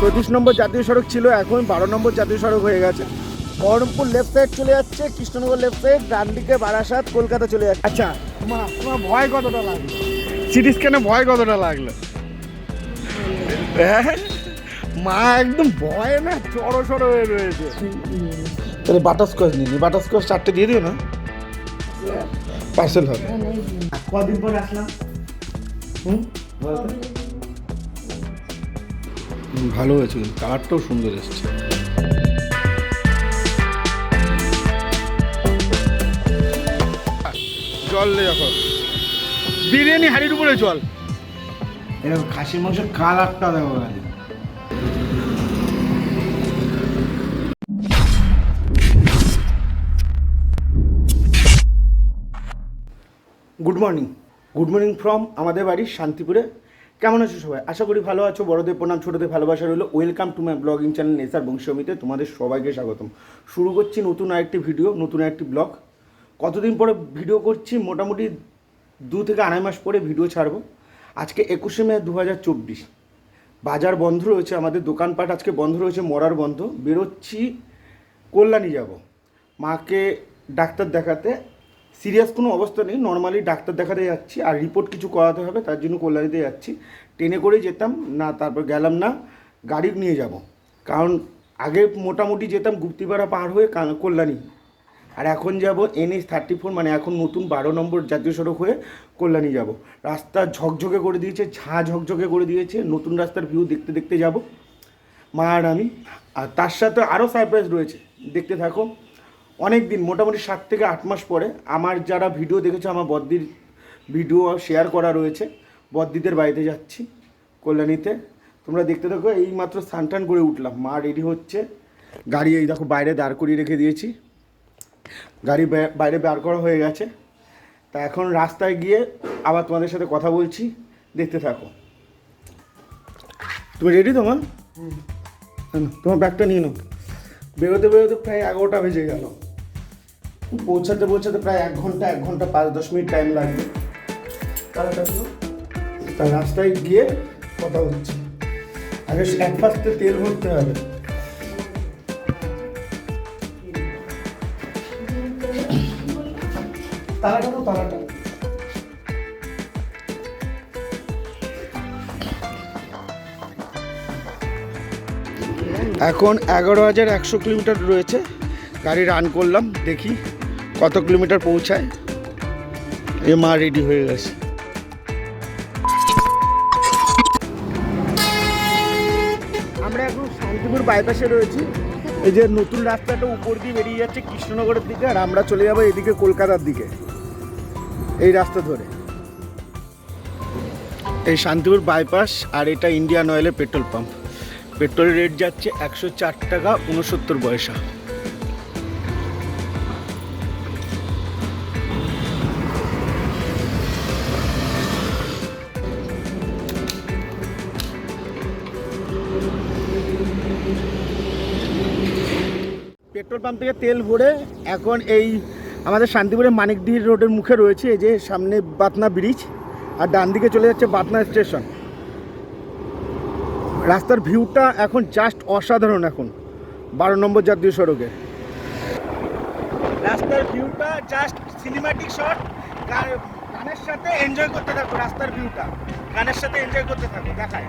চৌত্রিশ নম্বর জাতীয় সড়ক ছিল এখন বারো নম্বর জাতীয় সড়ক হয়ে গেছে। বহরমপুর লেফট সাইড চলে যাচ্ছে কৃষ্ণনগর লেফট সাইড ডান দিকে বারাসাত কলকাতা চলে যাচ্ছে। আচ্ছা তোমার তোমার ভয় কতটা লাগল? সিটি স্ক্যানে ভয় কতটা লাগল? হ্যাঁ? মা একদম ভয় না চড়ো সড়ো হয়ে রয়েছে। তাহলে বাটারস্কচ নিন বাটারস্কচ চারটে দিয়ে দিও না। পার্সেল হবে। কদিন পরে আসলাম? হুম? ভালো হয়েছে কিন্তু কালারটাও সুন্দর এসছে। জল যখন বিরিয়ানি হাড়ির উপরে জল। এরকম খাসির মাংসের কালারটা দেখো। Good morning good morning from আমাদের বাড়ি শান্তিপুরে। কেমন আছো সবাই? আশা করি ভালো আছো। বড়দের প্রণাম, ছোটদের ভালোবাসা রইল। Welcome to my blogging channel Nesar বংশমিতে তোমাদের সবাইকে স্বাগতম। শুরু করছি নতুন আরেকটি ভিডিও নতুন একটি ব্লগ কতদিন পরে ভিডিও করছি? মোটামুটি দু থেকে আড়াই মাস পরে ভিডিও ছাড়বো। আজকে একুশে মে দু হাজার চব্বিশ। বাজার বন্ধ রয়েছে আমাদের, দোকানপাট আজকে বন্ধ রয়েছে, মরার বন্ধ। বেরোচ্ছি, কল্যাণী যাব। মাকে ডাক্তার দেখাতে সিরিয়াস কোনো অবস্থা নেই। নর্মালি ডাক্তার দেখাতে যাচ্ছি আর রিপোর্ট কিছু করাতে হবে, তার জন্য কল্যাণীতে যাচ্ছি। ট্রেনে করেই যেতাম, না তারপর গেলাম না, গাড়ি নিয়ে যাব। কারণ আগে মোটামুটি যেতাম গুপ্তিপাড়া পার হয়ে কল্যাণী। আর এখন যাব এনএস থার্টি ফোর মানে এখন নতুন বারো নম্বর জাতীয় সড়ক হয়ে কল্যাণী যাব। রাস্তা ঝকঝকে করে দিয়েছে, ঝাঁ ঝকঝকে করে দিয়েছে, নতুন রাস্তার ভিউ দেখতে দেখতে যাব। মা আর আমি, আর তার সাথে আরও সারপ্রাইজ রয়েছে। দেখতে থাকো। অনেক দিন মোটামুটি সাত থেকে আট মাস পরে আমার যারা ভিডিও দেখেছ আমার বদ্দির ভিডিও শেয়ার করা রয়েছে বদ্দিদের বাড়িতে যাচ্ছি কল্যাণীতে। তোমরা দেখতে থাকো এই মাত্র স্নান টান করে উঠলাম। মা রেডি হচ্ছে। গাড়ি এই দেখো বাইরে দাঁড় করিয়ে রেখে দিয়েছি। গাড়ি বাইরে বার করা হয়ে গেছে। তা এখন রাস্তায় গিয়ে আবার তোমাদের সাথে কথা বলছি। দেখতে থাকো। তুমি রেডি তোমার? তোমার ব্যাগটা নিয়ে নাও। বেরোতে বেরোতে প্রায় এগারোটা বেজে গেল। পৌঁছাতে পৌঁছাতে প্রায় এক ঘণ্টা এক ঘণ্টা পাঁচ, দশ মিনিট টাইম লাগবে। তাড়াতাড়ি তা রাস্তায় গিয়ে কথা হচ্ছে আগে এক ফার্স্টে তেল ভরতে হবে। এখন এগারো হাজার একশো কিলোমিটার রয়েছে। গাড়ি রান করলাম, দেখি। কত কিলোমিটার পৌঁছায়? এ মা রেডি হয়ে গেছে। আমরা এখন শান্তিপুর বাইপাসে রয়েছি। এই যে নতুন রাস্তাটা উপর দিয়ে বেরিয়ে যাচ্ছে কৃষ্ণনগরের দিকে আর আমরা চলে যাব এদিকে কলকাতার দিকে। এই রাস্তা ধরে। এই শান্তিপুর বাইপাস আর এটা ইন্ডিয়ান অয়েলের পেট্রোল পাম্প পেট্রোলের রেট যাচ্ছে একশো চার টাকা উনসত্তর পয়সা। পাম্প থেকে তেল ভরে এখন এই আমাদের শান্তিপুরের মানিকদির রোডের মুখে রয়েছে, এই যে সামনে বাতনা ব্রিজ আর ডান দিকে চলে যাচ্ছে বাতনা স্টেশন রাস্তার ভিউটা এখন জাস্ট অসাধারণ এখন, বারো নম্বর জাতীয় সড়কে। রাস্তার ভিউটা জাস্ট সিনেমাটিক শট গানের সাথে এনজয় করতে থাকো, রাস্তার ভিউটা গানের সাথে এনজয় করতে থাকো, দেখায়।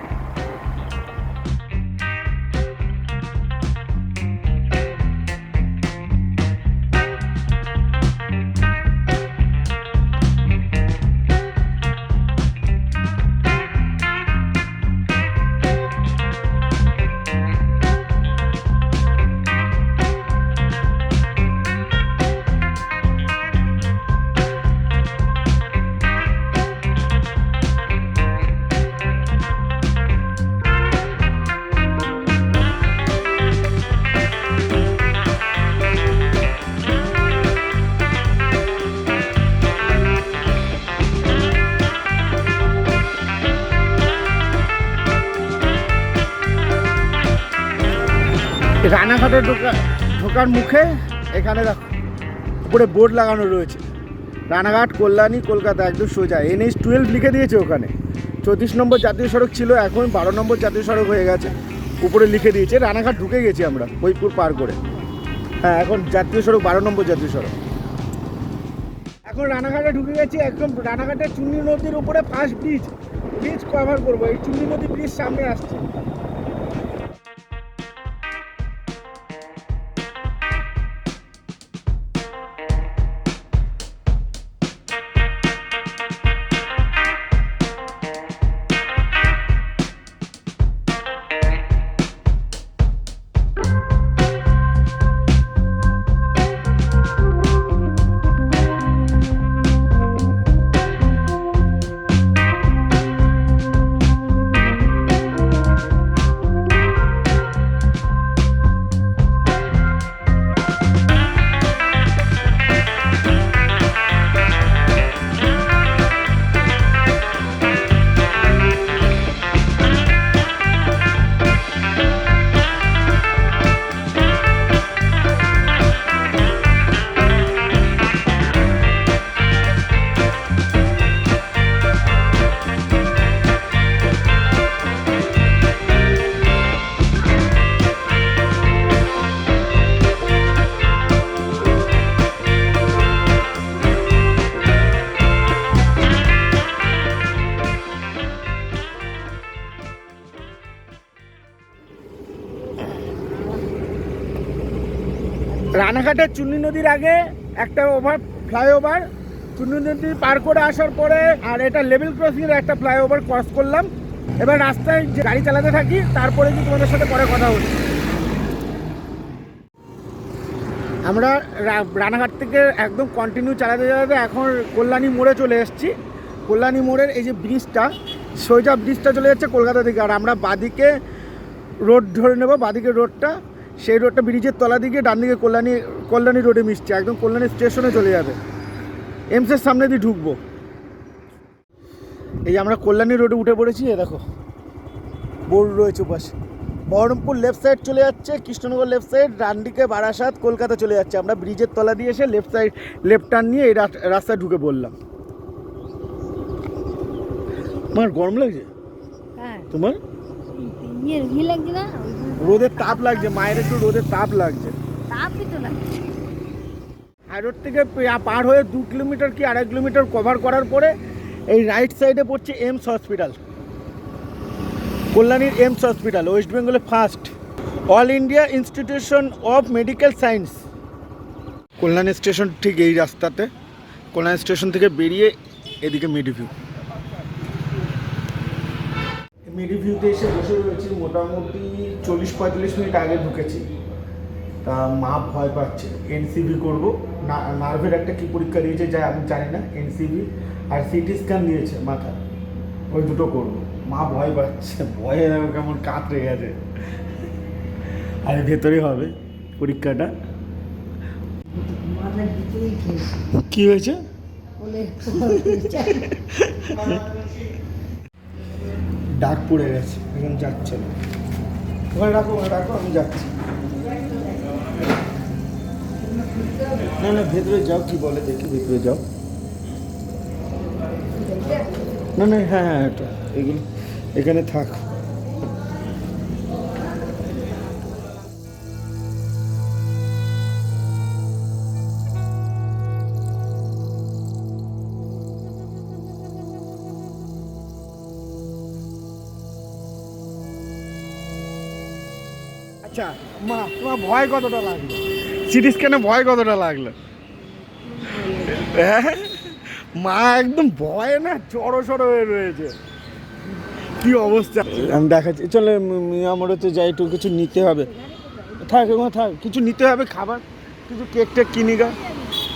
রানাঘাটে ঢোকা, ঢোকার মুখে এখানে উপরে বোর্ড লাগানো রয়েছে। রানাঘাট, কল্যাণী, কলকাতা একদম সোজা। এনএইচ টুয়েলভ লিখে দিয়েছে ওখানে। চৌত্রিশ নম্বর জাতীয় সড়ক ছিল, এখন বারো নম্বর জাতীয় সড়ক হয়ে গেছে। উপরে লিখে দিয়েছে, রানাঘাট ঢুকে গেছি আমরা বইপুর পার করে। হ্যাঁ এখন জাতীয় সড়ক, বারো নম্বর জাতীয় সড়ক। এখন রানাঘাটে ঢুকে গেছি, একদম রানাঘাটের চুন্নি নদীর উপরে ফার্স্ট ব্রিজ ব্রিজ কভার করব। এই চুন্নি নদী ব্রিজ সামনে আসছে। রানাঘাটের চুন্নি নদীর আগে একটা ওভার ফ্লাইওভার চুন্নি নদী পার করে আসার পরে, আর এটা লেভেল ক্রসিং এর একটা ফ্লাইওভার ক্রস করলাম। এবার রাস্তায় যে গাড়ি চালাতে থাকি, তারপরে কি তোমাদের সাথে পরে কথা হচ্ছে আমরা রানাঘাট থেকে একদম কন্টিনিউ চালাতে চালাতে এখন কল্যাণী মোড়ে চলে এসেছি। কল্যাণী মোড়ের এই যে ব্রিজটা সোজা ব্রিজটা চলে যাচ্ছে কলকাতা থেকে। আর আমরা বাদিকে রোড ধরে নেব বাদিকে রোডটা সেই রোডটা ব্রিজের তলা দিকে ডান দিকে কল্যাণী কল্যাণী রোডে মিশছে একদম কল্যাণী স্টেশনে চলে যাবে। এমসের সামনে দিয়ে ঢুকবো। এই যে আমরা কল্যাণী রোডে উঠে পড়েছি এ দেখো বোর্ড রয়েছে পাশে বহরমপুর লেফট সাইড চলে যাচ্ছে কৃষ্ণনগর লেফট সাইড ডান দিকে বারাসাত কলকাতা চলে যাচ্ছে। আমরা ব্রিজের তলা দিয়ে এসে লেফট সাইড লেফট টার্ন নিয়ে এই রাস- রাস্তায় ঢুকে পড়লাম। তোমার গরম লাগছে? হ্যাঁ। তোমার? ইয়ে ঘি লাগছে না? রোদের তাপ লাগছে মায়ের একটু রোদের তাপ লাগছে। তাপই তো লাগছে। হাই থেকে পার হয়ে দু কিলোমিটার কি আড়াই কিলোমিটার কভার করার পরে এই রাইট সাইডে পড়ছে এমস হসপিটাল কল্যাণীর এমস হসপিটাল ওয়েস্ট বেঙ্গলে first all India institution of medical science Kalyani station ঠিক এই রাস্তাতে। কল্যাণী স্টেশন থেকে বেরিয়ে এদিকে মিডিভিউ মিডিভিউতে এসে বসে রয়েছি মোটামুটি চল্লিশ পঁয়তাল্লিশ মিনিট আগে ঢুকেছি। তা মা ভয় পাচ্ছে এনসিবি করব। নার্ভের একটা কি পরীক্ষা দিয়েছে যা আমি জানি না এনসিবি আর সিটি স্ক্যান দিয়েছে মাথা ওই দুটো করব। মা ভয় পাচ্ছে ভয়ে কেমন কাতরে গেছে। আর ভেতরে হবে পরীক্ষাটা। কি হয়েছে? ডাক পড়ে গেছে এখন যাচ্ছে। না ওখানে রাখো ওখানে রাখো আমি যাচ্ছি। না না, ভেতরে যাও, কি বলে দেখি, ভেতরে যাও। না না হ্যাঁ হ্যাঁ এটা, এগুলো, এখানে থাক। আচ্ছা মা, তোমার ভয় কতটা লাগল? সিটি স্ক্যানে ভয় কতটা লাগল? হ্যাঁ? মা একদম ভয়ে না, চড়ো সড়ো হয়ে রয়েছে। কি অবস্থা? আমি দেখাচ্ছি, চলে মিয়ামোড়েতে যাই একটু কিছু নিতে হবে। থাক ওখানে থাক, কিছু নিতে হবে, খাবার, কিছু কেক টেক কিনি গা।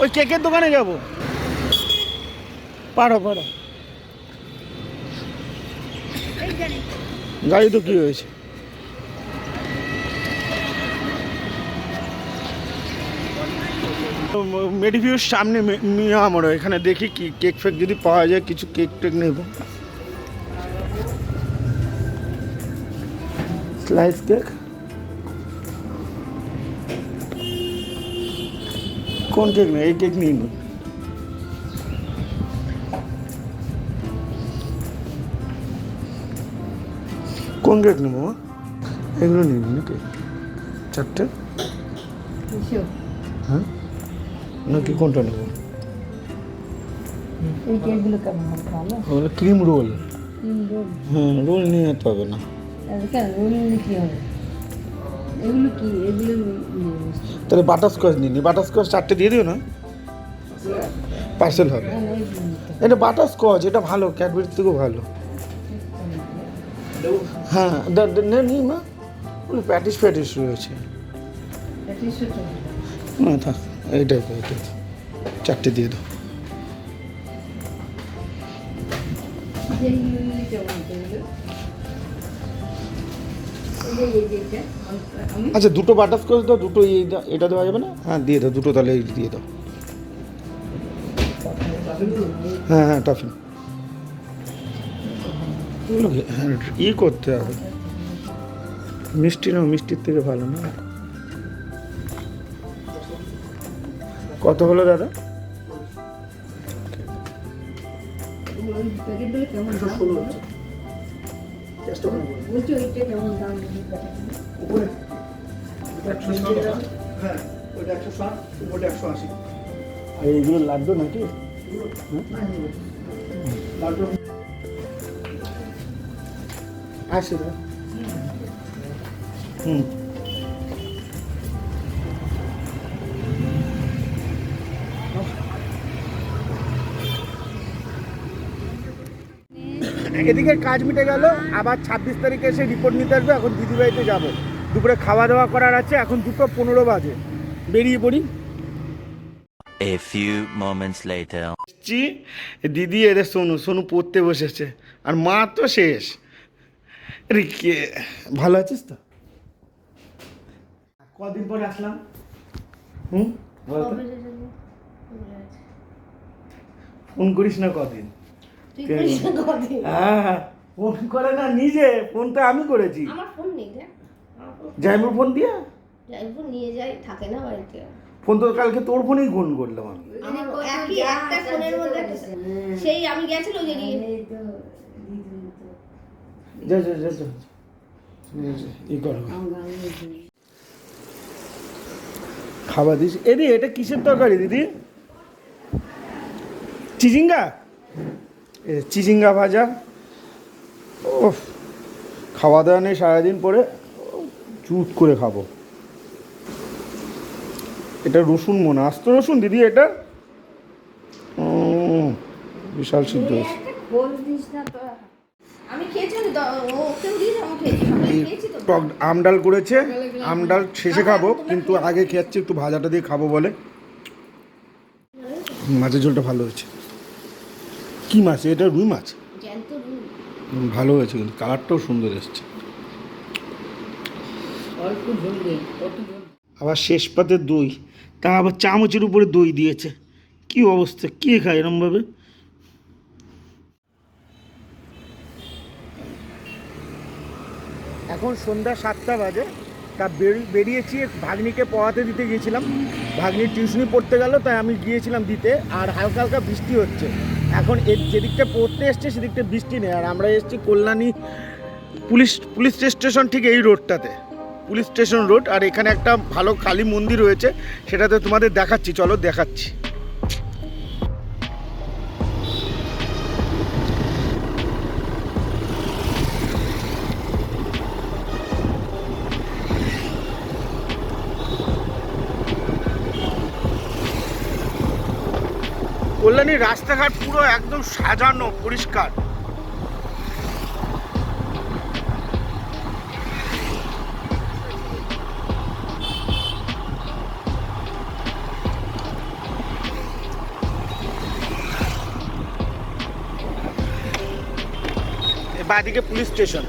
ওই কেকের দোকানে যাব। পারো পারো। গাড়ি তো কি হয়েছে? মেডিভিউর সামনে মিয়া আমার এখানে দেখি কি কেক ফেক যদি পাওয়া যায় কিছু কেক টেক নেব। স্লাইস কেক কোন কেক নেই? এই কেক নিয়ে নি কোন কেক নেব মা? এগুলো নিবি নাকি? চারটে? এসো হ্যাঁ? নাকি কোনটা নেব? এই কেকগুলো কেমন হবে ভালো ওগুলো ক্রিম রোল। হ্যাঁ রোল? নিয়ে যেতে হবে না। কেন? রোল নিলে কী হবে? এগুলো কি? এগুলো তাহলে বাটার স্কচ নিয়ে নি। বাটার স্কচ চারটে দিয়ে দিও না। পার্সেল হবে। হবে। এটা বাটার স্কচ এটা ভালো ক্যাডবেরির থেকেও ভালো। হ্যাঁ দে- দে- নে নি মা। ওগুলো প্যাটিস প্যাটিস রয়েছে না থাক। এইটাই তো। চারটে দিয়ে দাও। আচ্ছা দুটো বাটার স্কচ দাও দুটো এটা দেওয়া যাবে না? হ্যাঁ দিয়ে দাও দুটো তাহলে দিয়ে দাও। হ্যাঁ হ্যাঁ টফিন হ্যাঁ, ই করতে হবে। মিষ্টি না মিষ্টির থেকে ভালো না? একশো আশি আর এইগুলো লাড্ডু নাকি? লাড্ডু দাদা। হুম। এদিকে কাজ মিটে গেল আবার ছাব্বিশ তারিখে এসে রিপোর্ট নিতে আসবে এখন দিদিবাড়িতে যাব। দুপুরে খাওয়া দাওয়া করার আছে এখন দুটো পনেরো বাজে। বেরিয়ে পড়ি। A few moments later. দিদি এদের সোনু সোনু পড়তে বসেছে আর মা তো শেষ। আরে কে? ভালো আছিস তো? কদিন পরে আসলাম। হুম? ফোন করিস না কদিন তুই করিস না কদিন? হ্যাঁ ফোন করে না নিজে। ফোনটা আমি করেছি। আমার ফোন নেই জাইমুর ফোন দিয়ে? যাই নিয়ে যাই থাকে না বাড়িতে। ফোন তো কালকে তোর ফোনেই ফোন করলাম আমি। একই একটা ফোনের মধ্যে সেই আমি গেছিল যে নিয়ে। এই তো দিদি তো যা যা যা যা। খাবার দিস। এদি এটা কিসের তরকারি দিদি? চিচিঙ্গা? চিচিঙ্গা ভাজা। ও খাওয়া দাওয়া নেই সারাদিন পরে চুট করে খাব। এটা রসুন মনে আস্ত রসুন দিদি এটা? বিশাল সিদ্ধ হয়েছে। টক আমডাল করেছে আমডাল শেষে খাব কিন্তু আগে খেয়াচ্ছি একটু ভাজাটা দিয়ে খাব বলে। মাছের ঝোলটা ভালো হয়েছে। কি মাছ? এটা রুই মাছ। ভালো হয়েছে কিন্তু কালারটাও সুন্দর এসছে। আবার শেষ পাতে দই। তা আবার চামচের উপরে দই দিয়েছে। কি অবস্থা? কে খায় এরমভাবে? এখন সন্ধ্যা সাতটা বাজে। তা বেরিয়েছি ভাগ্নিকে পড়াতে দিতে গিয়েছিলাম। ভাগ্নির টিউশনি পড়তে গেল তাই আমি গিয়েছিলাম দিতে। আর হালকা হালকা বৃষ্টি হচ্ছে। এখন এর যেদিকটা পড়তে এসছে, সেদিকটা বৃষ্টি নেই। আর আমরা এসছি কল্যাণী পুলিশ পুলিশ স্টেশন ঠিক এই রোডটাতে। পুলিশ স্টেশন রোড, আর এখানে একটা ভালো কালী মন্দির রয়েছে, সেটাতে তোমাদের দেখাচ্ছি। চলো দেখাচ্ছি। কল্যাণীর রাস্তাঘাট পুরো একদম সাজানো পরিষ্কার। বাদিকে পুলিশ স্টেশন।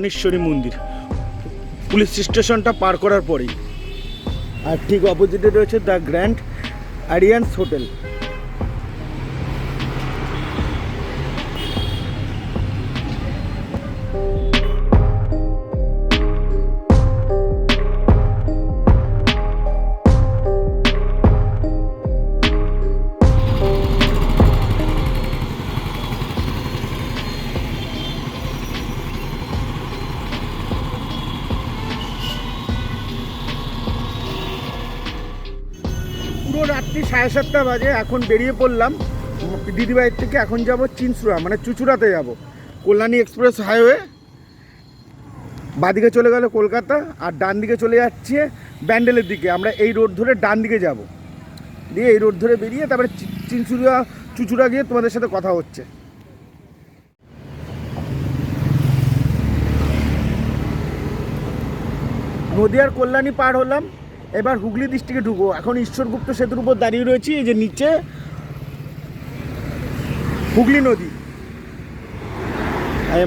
কল্যাণেশ্বরী মন্দির। পুলিশ স্টেশনটা পার করার পরেই। আর ঠিক অপোজিটে রয়েছে দ্য গ্র্যান্ড আরিয়ান্স হোটেল। পুরো সাড়ে সাতটা বাজে, এখন বেরিয়ে পড়লাম। দিদিবাড়ির থেকে এখন যাব চিনসুরা মানে চুচুড়াতে যাব। Kalyani express highway. বাদিকে চলে গেল কলকাতা, আর ডান দিকে চলে যাচ্ছে ব্যান্ডেলের দিকে। আমরা এই রোড ধরে ডান দিকে যাব। দিয়ে এই রোড ধরে বেরিয়ে তারপরে চিনসুরা চুচুড়া গিয়ে তোমাদের সাথে কথা হচ্ছে। নদিয়ার কল্যাণী পার হলাম। এবার হুগলি ডিস্ট্রিক্টে ঢুকবো এখন ঈশ্বরগুপ্ত সেতুর উপর দাঁড়িয়ে রয়েছি, এই যে নিচে হুগলি নদী।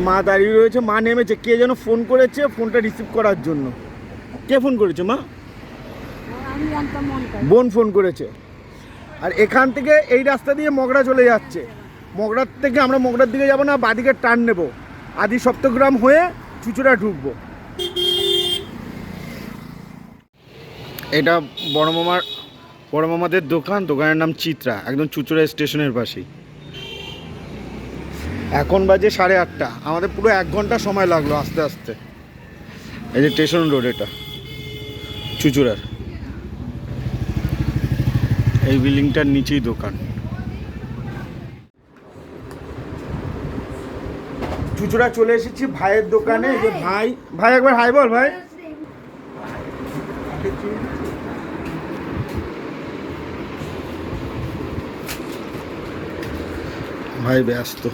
মা দাঁড়িয়ে রয়েছে, মা নেমেছে। কে যেন ফোন করেছে ফোনটা রিসিভ করার জন্য। কে ফোন করেছে, মা? বোন ফোন করেছে। আর এখান থেকে এই রাস্তা দিয়ে মগরা চলে যাচ্ছে। মগরার থেকে আমরা মগরার দিকে যাব না, বাদিকে টার্ন নেব। আদি সপ্তগ্রাম হয়ে চুচুড়া ঢুকবো। এটা বড় মামার, বড় মামাদের দোকান, দোকানের নাম চিত্রা, একদম চুচুড়া স্টেশনের পাশেই। এখন বাজে সাড়ে আটটা। আমাদের পুরো এক ঘণ্টা সময় লাগল আস্তে আস্তে। এই যে স্টেশন রোড এটা, চুচুড়ার। এই বিল্ডিংটার নিচেই দোকান। চুচুড়া চলে এসেছি ভাইয়ের দোকানে। যে ভাই ভাই একবার হাই বল ভাই। ভাই ব্যস্ত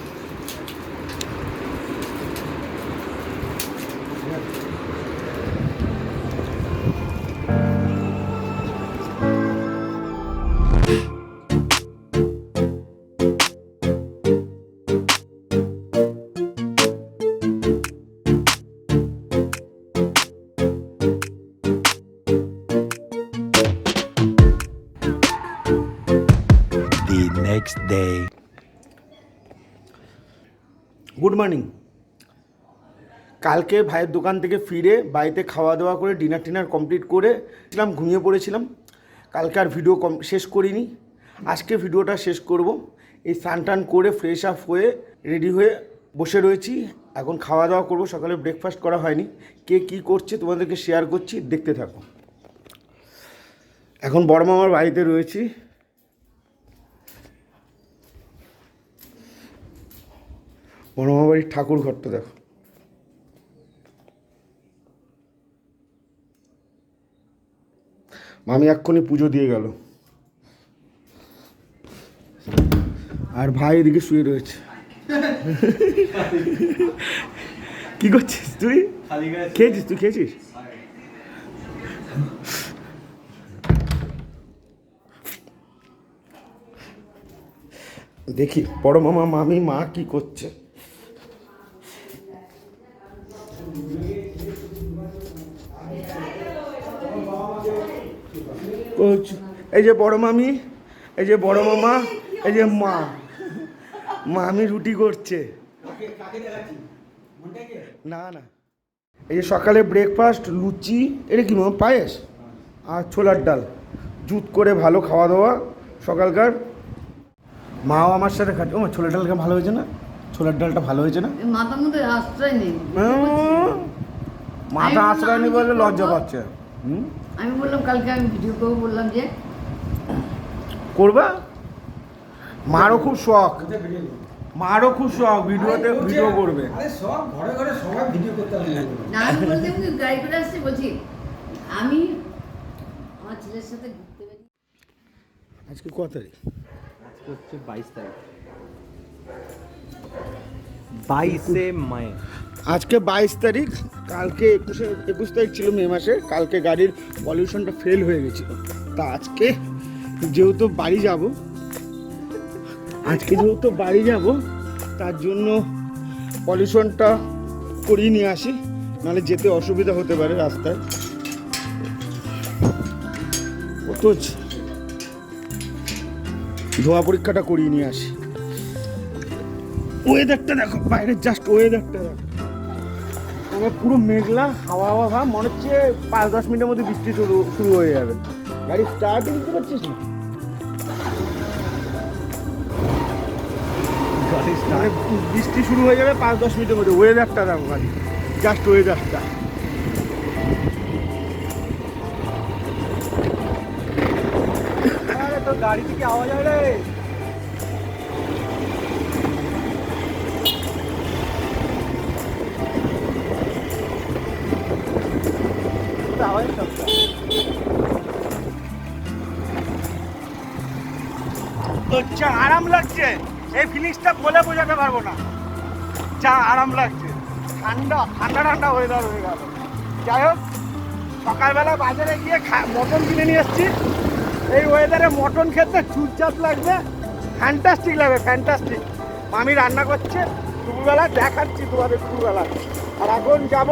The next day. Good morning কালকে ভাইয়ের দোকান থেকে ফিরে বাড়িতে খাওয়া দাওয়া করে ডিনার টিনার কমপ্লিট করে ছিলাম, ঘুমিয়ে পড়েছিলাম। কালকে আর ভিডিও কম শেষ করিনি। আজকে ভিডিওটা শেষ করব। এই স্নান টান করে ফ্রেশ আপ হয়ে রেডি হয়ে বসে রয়েছি। এখন খাওয়া দাওয়া করব। সকালে ব্রেকফাস্ট করা হয়নি। কে কী করছে তোমাদেরকে শেয়ার করছি। দেখতে থাকো। এখন বড় মামার বাড়িতে রয়েছি বড় মামার বাড়ির ঠাকুর ঘরটা দেখো। মামি এক্ষুনি পুজো দিয়ে গেল। আর ভাই এদিকে শুয়ে রয়েছে। কি করছিস তুই? খেয়েছিস তুই? খেয়েছিস? দেখি, বড় মামা, মামি, মা কি করছে? এই যে বড় মামি এই যে বড় মামা এই যে মা। মামি রুটি করছে। না না। এই যে সকালে ব্রেকফাস্ট লুচি এটা কি মামা পায়েস? আর ছোলার ডাল। জুত করে ভালো খাওয়া দাওয়া সকালকার। মাও আমার সাথে খাচ্ছে। ও ছোলার ডাল ভালো হয়েছে না? ছোলার ডালটা ভালো হয়েছে না? মাথার মধ্যে আশ্রয় নেই। মাথা আশ্রয় নেই বলে লজ্জা পাচ্ছে। হুম? আমি বললাম কালকে আমি ভিডিও করব বললাম যে করবা? মারও খুব শখ। মারও খুব শখ ভিডিওতে ভিডিও করবে। আরে সব ঘরে ঘরে সবাই ভিডিও করতে লাগে না আমি বলতে গাড়ি করে আসছি বলছি আমি আমার ছেলের সাথে ঘুরতে আজকে ক তারিখ? হচ্ছে বাইশ তারিখ। বাইশে মে। আজকে বাইশ তারিখ, কালকে একুশে, একুশ তারিখ ছিল মে মাসে, কালকে গাড়ির পলিউশনটা ফেল হয়ে গেছিল। তা আজকে যেহেতু বাড়ি যাব, আজকে যেহেতু বাড়ি যাব, তার জন্য পলিউশনটা করিয়ে নিয়ে আসি, নাহলে যেতে অসুবিধা হতে পারে রাস্তায়। কত? ধোয়া পরীক্ষাটা করিয়ে নিয়ে আসি। ওয়েদারটা দেখো, বাইরের জাস্ট ওয়েদারটা দেখো। মানে পুরো মেঘলা হাওয়া হাওয়া ভাব, মনে হচ্ছে পাঁচ দশ মিনিটের মধ্যে বৃষ্টি শুরু শুরু হয়ে যাবে। গাড়ি স্টার্টিং দিতে পারছিস না মানে বৃষ্টি শুরু হয়ে যাবে পাঁচ দশ মিনিটের মধ্যে। ওয়েদারটা দেখো খালি। জাস্ট ওয়েদারটা গাড়ি থেকে আওয়াজ হয় রে? আরাম লাগছে। এই ফিলিংসটা বলে বোঝাতে পারব না। যা আরাম লাগছে। ঠান্ডা ঠান্ডা ঠান্ডা ওয়েদার হয়ে গেল। যাই হোক সকালবেলা বাজারে গিয়ে মটন কিনে নিয়ে এসেছি। এই ওয়েদারে মটন খেতে চুপচাপ লাগবে। ফ্যান্টাস্টিক লাগবে ফ্যান্টাস্টিক মামি রান্না করছে। দুপুরবেলা দেখাচ্ছি তোমাদের দুপুরবেলা। আর এখন যাব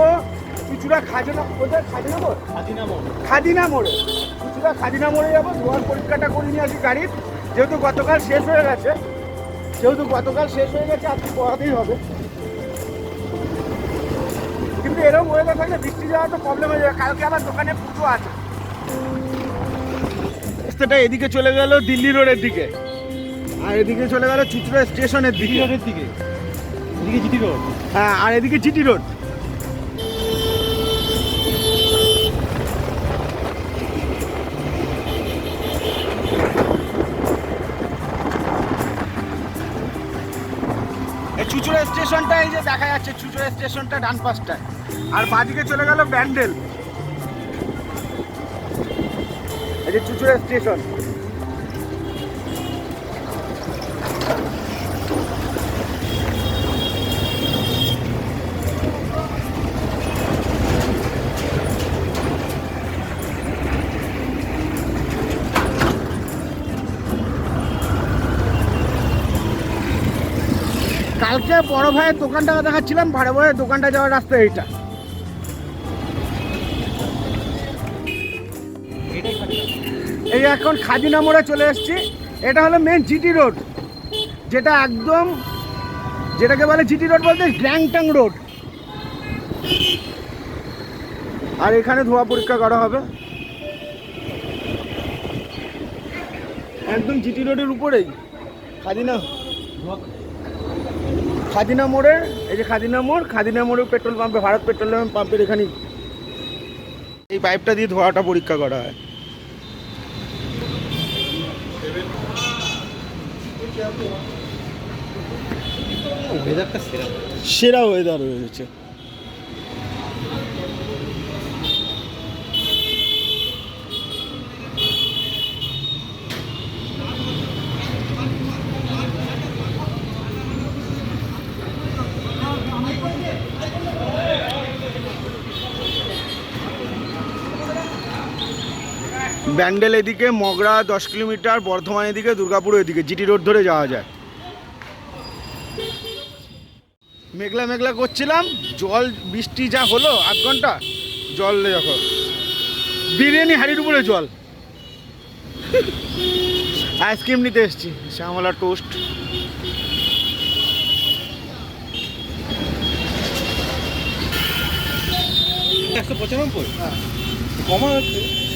কিছুটা খাজনা কোথায় খাজনা মোড়? খাদিনা মোড়। খাদিনা মোড়ে। কিছুটা খাদিনা মোড়ে যাব ধোয়ার পরীক্ষাটা করে নিয়ে আসি গাড়ির। যেহেতু গতকাল শেষ হয়ে গেছে যেহেতু গতকাল শেষ হয়ে গেছে আজকে পড়াতেই হবে। কিন্তু এরকম ওয়েদার থাকলে বৃষ্টি যাওয়া তো প্রবলেম হয়ে যাবে। কালকে আবার দোকানে পুজো আছে। রাস্তাটা এদিকে চলে গেল দিল্লি রোডের দিকে। আর এদিকে চলে গেল চুচড়া স্টেশনের দিকে। রোডের দিকে। এদিকে জিটি রোড। হ্যাঁ আর এদিকে জিটি রোড। চুচুড়া স্টেশনটা এই যে দেখা যাচ্ছে চুচুড়া স্টেশনটা ডান পাশটায় আর বাদিকে চলে গেল ব্যান্ডেল। এই যে চুচুড়া স্টেশন। কালকে বড় ভাইয়ের দোকানটা দেখাচ্ছিলাম, ভাড়া ভাইয়ের দোকানটা যাওয়ার রাস্তা এইটা। এই এখন খাদিনা মোড়ে চলে এসেছি। এটা হলো মেন জিটি রোড যেটা একদম, যেটাকে বলে জিটি রোড বলতে গ্র্যাংটাং রোড আর এখানে ধোয়া পরীক্ষা করা হবে। একদম জিটি রোডের উপরেই, খাদিনা। খাদিনা মোড়ের এই যে খাদিনা মোড় খাদিনা মোড়ে পেট্রোল পাম্পে ভারত পেট্রোলিয়াম পাম্পের এখানে এই পাইপটা দিয়ে ধোয়াটা পরীক্ষা করা হয়। সেরা। সেরা ওয়েদার হয়েছে। ব্যান্ডেল এদিকে, মগরা দশ কিলোমিটার, বর্ধমান এদিকে, দুর্গাপুর এদিকে, জিটি রোড ধরে যাওয়া যায়। মেঘলা মেঘলা করছিলাম, জল, বৃষ্টি যা হলো, আধ ঘণ্টা, জল যখন বিরিয়ানি হাড়ির উপরে জল। আইসক্রিম নিতে এসছি শ্যামলা টোস্ট। একশো পঁচানব্বই? কমা হচ্ছে।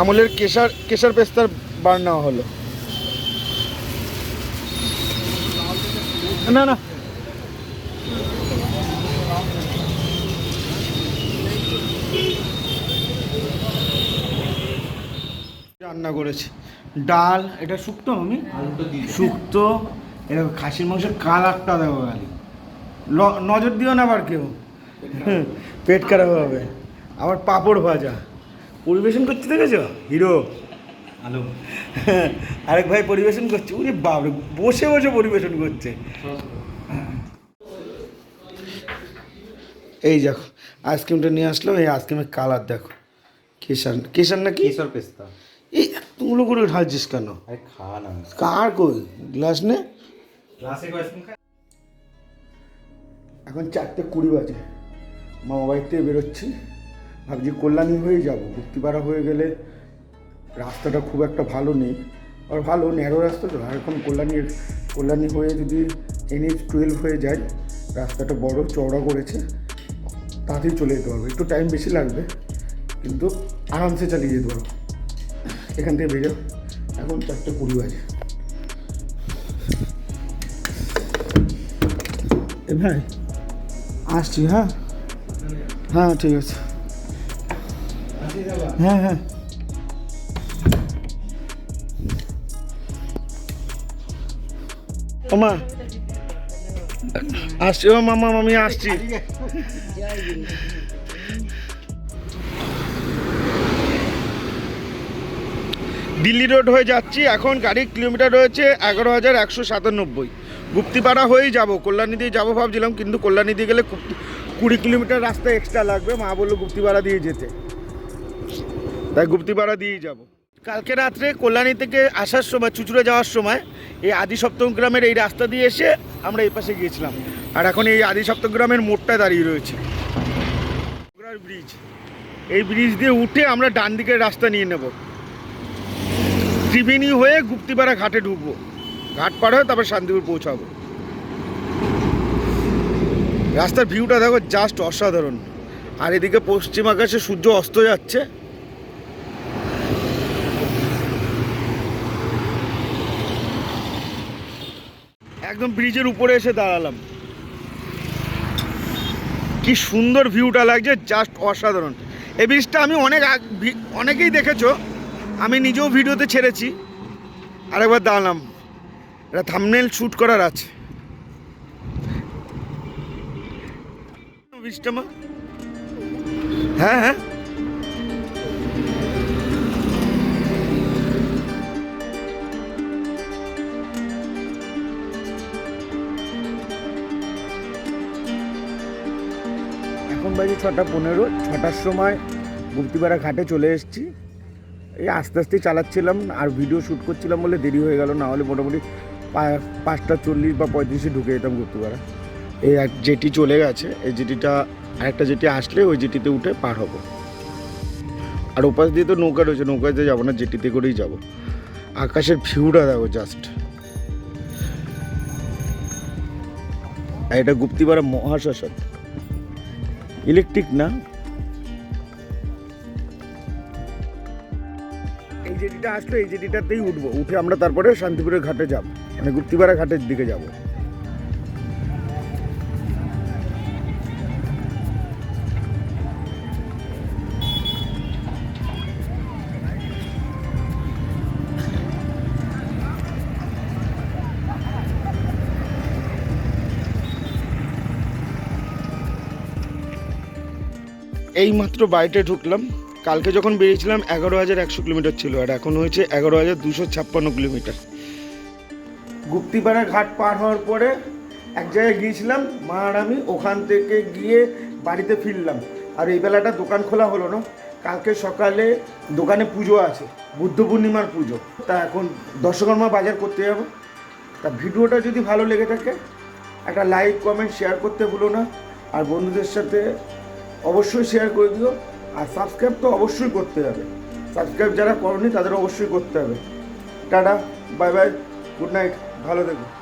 আমলের কেশার কেশার পেস্তার বার নেওয়া হলো। না না। রান্না করেছি। ডাল এটা শুক্তো আমি শুক্তো এটা খাসির মাংসের কালারটা দেবো খালি। নজর দিও না আবার কেউ। পেট খারাপ হবে। আবার পাঁপড় ভাজা। পরিবেশন করতে দেখেছ? হিরো? আলু। আরেক ভাই পরিবেশন করছে। উনি বাবরে বসে বসে পরিবেশন করছে। এই দেখো আইসক্রিমটা নিয়ে আসলাম এই আইসক্রিমের কালার দেখো। কেশার কেশার নাকি? কেশর পেস্তা। এই এতগুলো করে ঢালছিস কেন? আরে খা না। কার কই? গ্লাস নে। খাই এখন চারটে কুড়ি বাজে। মামা থেকে বেরোচ্ছি। ভাবছি কল্যাণী হয়ে যাব। গুপ্তিপাড়া হয়ে গেলে রাস্তাটা খুব একটা ভালো নেই। আর ভালো ন্যারো রাস্তা তো। আর এখন কল্যাণীর, কল্যাণী হয়ে যদি এনএইচ টুয়েলভ হয়ে যায়, রাস্তাটা বড়, চওড়া করেছে তাড়াতাড়ি চলে যেতে পারব। একটু টাইম বেশি লাগবে, কিন্তু আরামসে চালিয়ে যেতে পারব। এখান থেকে বেরো। এখন চারটে কুড়ি বাজে। ভাই, আসছি হ্যাঁ? হ্যাঁ ঠিক আছে। হ্যাঁ হ্যাঁ। ওমা আসছি, ও মামা মামি আসছি। দিল্লি রোড হয়ে যাচ্ছি, এখন গাড়ির কিলোমিটার রয়েছে এগারো হাজার একশো সাতানব্বই। গুপ্তিপাড়া হয়েই যাব, কল্যাণী দিয়ে যাব ভাবছিলাম, কিন্তু কল্যাণী দিয়ে গেলে কুড়ি কিলোমিটার রাস্তা এক্সট্রা লাগবে, মা বলল গুপ্তিপাড়া দিয়ে যেতে। তাই গুপ্তিপাড়া দিয়েই যাব। কালকে রাত্রে কল্যাণী থেকে আসার সময় চুচুড়ে যাওয়ার সময় এই আদি সপ্তম গ্রামের এই রাস্তা দিয়ে এসে আমরা এই পাশে গিয়েছিলাম। আর এখন এই আদি সপ্তম গ্রামের মোড়টায় দাঁড়িয়ে রয়েছে। ব্রিজ এই ব্রিজ দিয়ে উঠে আমরা ডান দিকের রাস্তা নিয়ে নেব। ত্রিবেণী হয়ে গুপ্তিপাড়া ঘাটে ঢুকবো। ঘাট পার হয়ে তারপর শান্তিপুর পৌঁছাবো। রাস্তার ভিউটা দেখো জাস্ট অসাধারণ। আর এদিকে পশ্চিম আকাশে সূর্য অস্ত যাচ্ছে। একদম ব্রিজের উপরে এসে দাঁড়ালাম। কি সুন্দর ভিউটা লাগছে জাস্ট অসাধারণ। এই ব্রিজটা আমি অনেক অনেকেই দেখেছ, আমি নিজেও ভিডিওতে ছেড়েছি। আরেকবার দাঁড়ালাম। এটা থামনেল শ্যুট করার আছে। ব্রিজটা মা হ্যাঁ হ্যাঁ। বাজে ছটা পনেরো, ছটার সময় গুপ্তিপাড়া ঘাটে চলে এসেছি। এই আস্তে আস্তে চালাচ্ছিলাম আর ভিডিও শ্যুট করছিলাম বলে দেরি হয়ে গেল না হলে মোটামুটি পাঁচটা চল্লিশ বা পঁয়ত্রিশে ঢুকে যেতাম গুপ্তিপাড়া। এই এক জেটি চলে গেছে, এই জেটিটা আরেকটা জেটি আসলে ওই জেটিতে উঠে পার হব। আর ওপাশ দিয়ে তো নৌকা রয়েছে নৌকাতে যাব না, জেটিতে করেই যাব। আকাশের ভিউটা দেখো জাস্ট এটা গুপ্তিপাড়া মহাশ্মশান ইলেকট্রিক না? এই জেটিটা আসলে, এই জেটিটাতেই উঠবো। উঠে আমরা তারপরে শান্তিপুরের ঘাটে যাব। মানে গুপ্তিপাড়া ঘাটের দিকে যাব। এই মাত্র বাড়িতে ঢুকলাম। কালকে যখন বেরিয়েছিলাম, এগারো হাজার একশো কিলোমিটার ছিল, আর এখন হয়েছে এগারো হাজার দুশো ছাপ্পান্ন কিলোমিটার। গুপ্তিপাড়া ঘাট পার হওয়ার পরে এক জায়গায় গিয়েছিলাম, মা আর আমি, ওখান থেকে গিয়ে বাড়িতে ফিরলাম। আর এই বেলাটা দোকান খোলা হলো না, কালকে সকালে দোকানে পুজো আছে, বুদ্ধ পূর্ণিমার পুজো। তা এখন দর্শকর্মা বাজার করতে যাব। তা ভিডিওটা যদি ভালো লেগে থাকে, একটা লাইক কমেন্ট শেয়ার করতে ভুলো না। আর বন্ধুদের সাথে অবশ্যই শেয়ার করে দিও। আর সাবস্ক্রাইব তো অবশ্যই করতে হবে। সাবস্ক্রাইব যারা করনি তাদের অবশ্যই করতে হবে। Tata bye bye good night ভালো থেকো।